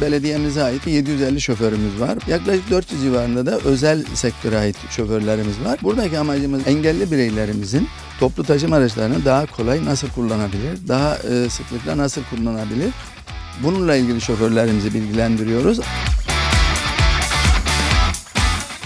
belediyemize ait 750 şoförümüz var. Yaklaşık 400 civarında da özel sektöre ait şoförlerimiz var. Buradaki amacımız engelli bireylerimizin toplu taşıma araçlarını daha kolay nasıl kullanabilir, daha e, sıklıkla nasıl kullanabilir? Bununla ilgili şoförlerimizi bilgilendiriyoruz.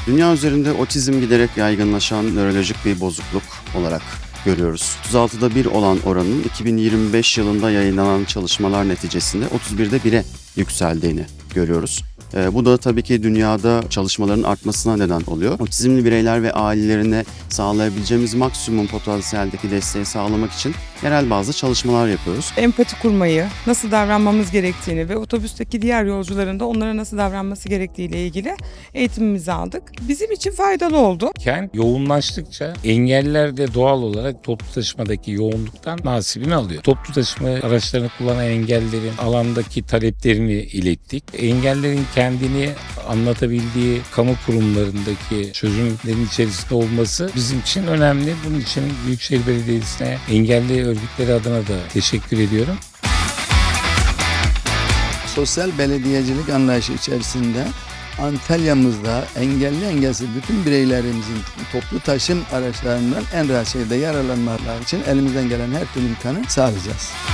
Dünya üzerinde otizm giderek yaygınlaşan nörolojik bir bozukluk olarak görüyoruz. 36'da 1 olan oranın 2025 yılında yayınlanan çalışmalar neticesinde 31'de 1'e yükseldiğini görüyoruz. Ee, bu da tabii ki dünyada çalışmaların artmasına neden oluyor. Otizmli bireyler ve ailelerine sağlayabileceğimiz maksimum potansiyeldeki desteği sağlamak için yerel bazı çalışmalar yapıyoruz. empati kurmayı, nasıl davranmamız gerektiğini ve otobüsteki diğer yolcuların da onlara nasıl davranması gerektiği ile ilgili eğitimimizi aldık. Bizim için faydalı oldu. Kent yoğunlaştıkça engeller de doğal olarak toplu taşımadaki yoğunluktan nasibini alıyor. Toplu taşıma araçlarını kullanan engellerin alandaki taleplerini ilettik. Engellerin kendini anlatabildiği kamu kurumlarındaki çözümlerin içerisinde olması bizim için önemli. Bunun için Büyükşehir Belediyesi'ne engelli örgütleri adına da teşekkür ediyorum. Sosyal belediyecilik anlayışı içerisinde Antalya'mızda engelli engelsiz bütün bireylerimizin toplu taşım araçlarından en rahat şekilde yararlanmaları için elimizden gelen her türlü imkanı sağlayacağız.